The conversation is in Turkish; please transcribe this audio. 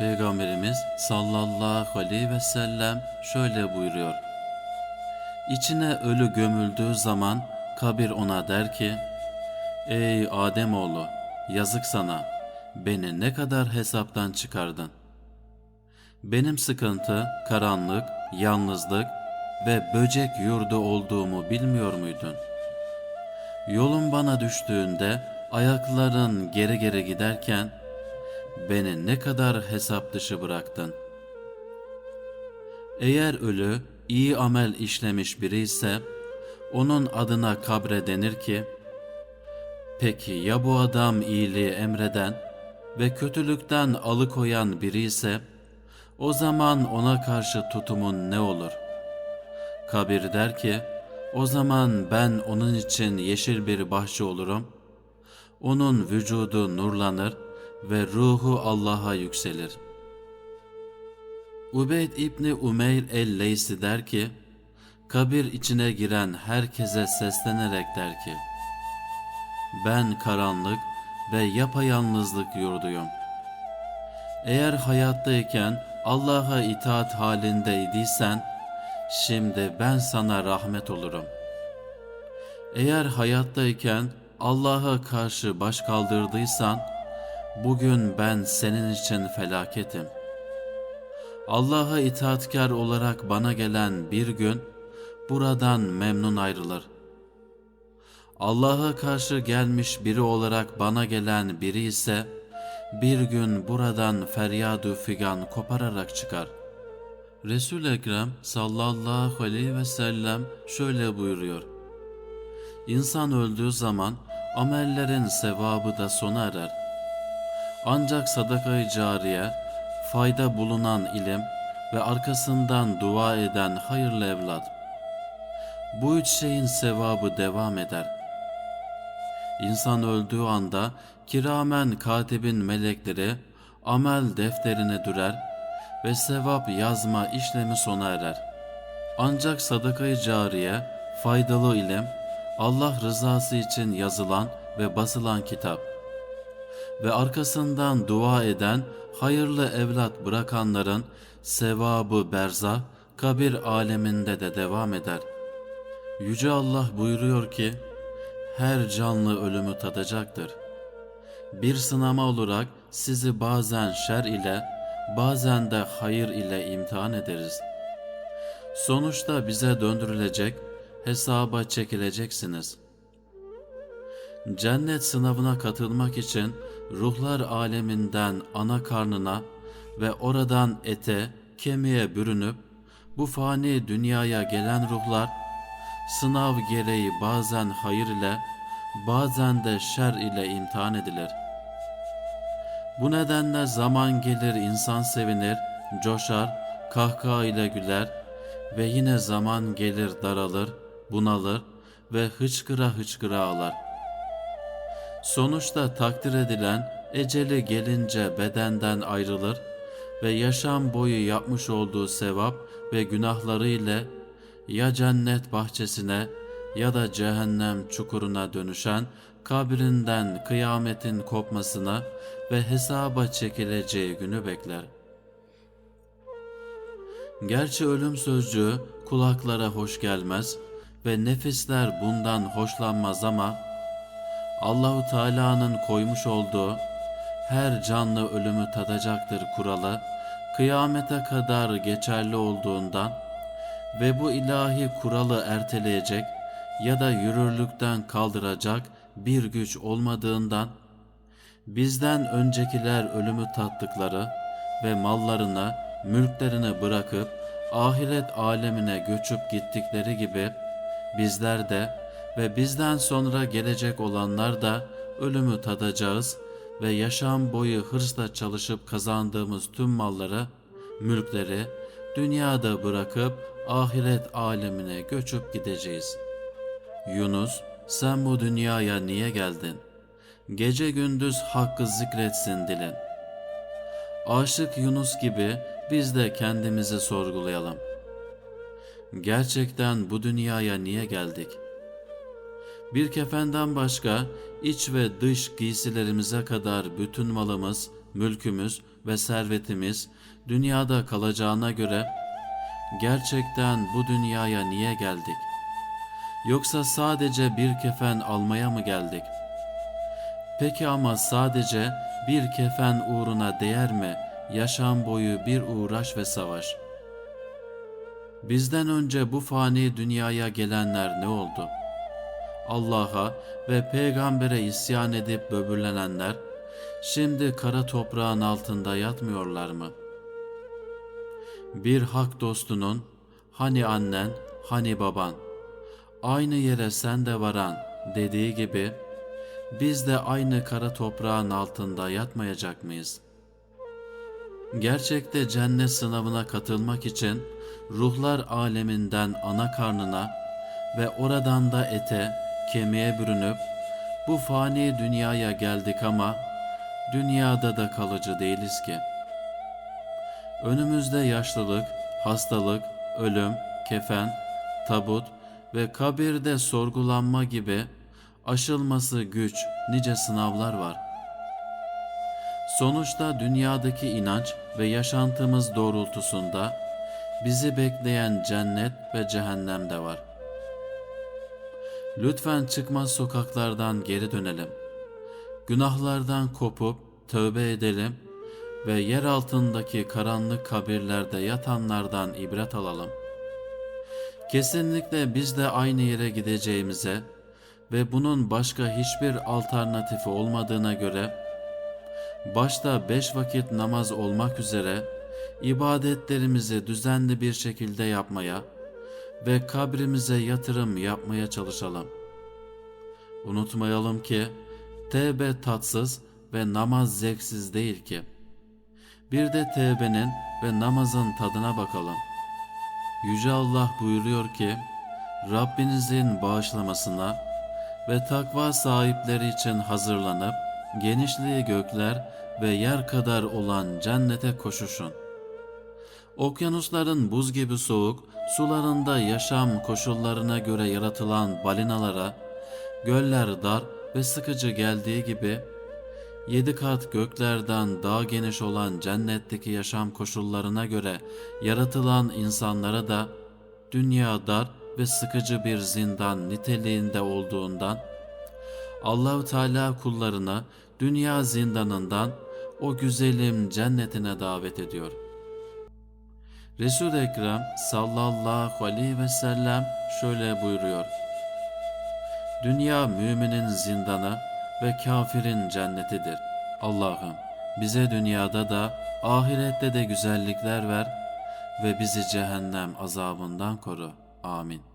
Peygamberimiz sallallahu aleyhi ve sellem şöyle buyuruyor. İçine ölü gömüldüğü zaman kabir ona der ki, Ey Ademoğlu, yazık sana, beni ne kadar hesaptan çıkardın. Benim sıkıntı, karanlık, yalnızlık ve böcek yurdu olduğumu bilmiyor muydun? Yolun bana düştüğünde ayakların geri geri giderken beni ne kadar hesap dışı bıraktın. Eğer ölü iyi amel işlemiş biri ise onun adına kabre denir ki Peki ya bu adam iyiliği emreden ve kötülükten alıkoyan biri ise o zaman ona karşı tutumun ne olur? Kabir der ki o zaman ben onun için yeşil bir bahçe olurum. Onun vücudu nurlanır ve ruhu Allah'a yükselir. Ubeyd İbni Umeyr el-Leysi der ki, kabir içine giren herkese seslenerek der ki, ben karanlık ve yapayalnızlık yurduyum. Eğer hayattayken Allah'a itaat halindeydiysen, şimdi ben sana rahmet olurum. Eğer hayattayken Allah'a karşı baş kaldırdıysan, bugün ben senin için felaketim. Allah'a itaatkar olarak bana gelen bir gün, buradan memnun ayrılır. Allah'a karşı gelmiş biri olarak bana gelen biri ise, bir gün buradan feryadu figan kopararak çıkar. Resul Ekrem sallallahu aleyhi ve sellem şöyle buyuruyor. İnsan öldüğü zaman amellerin sevabı da sona erer. Ancak sadakayı cariye, fayda bulunan ilim ve arkasından dua eden hayırlı evlat. Bu üç şeyin sevabı devam eder. İnsan öldüğü anda kiramen katibin melekleri amel defterini dürer ve sevap yazma işlemi sona erer. Ancak sadakayı cariye, faydalı ilim, Allah rızası için yazılan ve basılan kitap ve arkasından dua eden hayırlı evlat bırakanların sevabı berza, kabir aleminde de devam eder. Yüce Allah buyuruyor ki, her canlı ölümü tadacaktır. Bir sınama olarak sizi bazen şer ile, bazen de hayır ile imtihan ederiz. Sonuçta bize döndürülecek, hesaba çekileceksiniz. Cennet sınavına katılmak için ruhlar aleminden ana karnına ve oradan ete, kemiğe bürünüp bu fani dünyaya gelen ruhlar sınav gereği bazen hayır ile bazen de şer ile imtihan edilir. Bu nedenle zaman gelir insan sevinir, coşar, kahkaha ile güler ve yine zaman gelir daralır, bunalır ve hıçkıra hıçkıra ağlar. Sonuçta takdir edilen eceli gelince bedenden ayrılır ve yaşam boyu yapmış olduğu sevap ve günahları ile ya cennet bahçesine ya da cehennem çukuruna dönüşen kabrinden kıyametin kopmasına ve hesaba çekileceği günü bekler. Gerçi ölüm sözcüğü kulaklara hoş gelmez ve nefisler bundan hoşlanmaz ama Allahu Teala'nın koymuş olduğu her canlı ölümü tadacaktır kuralı kıyamete kadar geçerli olduğundan ve bu ilahi kuralı erteleyecek ya da yürürlükten kaldıracak bir güç olmadığından bizden öncekiler ölümü tattıkları ve mallarını, mülklerini bırakıp ahiret alemine göçüp gittikleri gibi bizler de ve bizden sonra gelecek olanlar da ölümü tadacağız ve yaşam boyu hırsla çalışıp kazandığımız tüm malları, mülkleri dünyada bırakıp ahiret alemine göçüp gideceğiz. Yunus, sen bu dünyaya niye geldin? Gece gündüz hakkı zikretsin dilin. Aşık Yunus gibi biz de kendimizi sorgulayalım. Gerçekten bu dünyaya niye geldik? Bir kefenden başka iç ve dış giysilerimize kadar bütün malımız, mülkümüz, ve servetimiz dünyada kalacağına göre gerçekten bu dünyaya niye geldik? Yoksa sadece bir kefen almaya mı geldik? Peki ama sadece bir kefen uğruna değer mi yaşam boyu bir uğraş ve savaş? Bizden önce bu fani dünyaya gelenler ne oldu? Allah'a ve peygambere isyan edip böbürlenenler şimdi kara toprağın altında yatmıyorlar mı? Bir hak dostunun hani annen, hani baban, aynı yere sen de varan dediği gibi biz de aynı kara toprağın altında yatmayacak mıyız? Gerçekte cennet sınavına katılmak için ruhlar aleminden ana karnına ve oradan da ete, kemiğe bürünüp bu fani dünyaya geldik ama dünyada da kalıcı değiliz ki. Önümüzde yaşlılık, hastalık, ölüm, kefen, tabut ve kabirde sorgulanma gibi aşılması güç nice sınavlar var. Sonuçta dünyadaki inanç ve yaşantımız doğrultusunda bizi bekleyen cennet ve cehennem de var. Lütfen çıkmaz sokaklardan geri dönelim. Günahlardan kopup tövbe edelim ve yer altındaki karanlık kabirlerde yatanlardan ibret alalım. Kesinlikle biz de aynı yere gideceğimize ve bunun başka hiçbir alternatifi olmadığına göre başta beş vakit namaz olmak üzere ibadetlerimizi düzenli bir şekilde yapmaya ve kabrimize yatırım yapmaya çalışalım. Unutmayalım ki tevbe tatsız ve namaz zevksiz değil ki. Bir de tevbenin ve namazın tadına bakalım. Yüce Allah buyuruyor ki, Rabbinizin bağışlamasına ve takva sahipleri için hazırlanıp genişliği gökler ve yer kadar olan cennete koşuşun. Okyanusların buz gibi soğuk, sularında yaşam koşullarına göre yaratılan balinalara, göller dar ve sıkıcı geldiği gibi, yedi kat göklerden daha geniş olan cennetteki yaşam koşullarına göre yaratılan insanlara da, dünya dar ve sıkıcı bir zindan niteliğinde olduğundan, Allahu Teala kullarına dünya zindanından o güzelim cennetine davet ediyor. Resul-i Ekrem sallallahu aleyhi ve sellem şöyle buyuruyor. Dünya müminin zindanı ve kafirin cennetidir. Allah'ım bize dünyada da ahirette de güzellikler ver ve bizi cehennem azabından koru. Amin.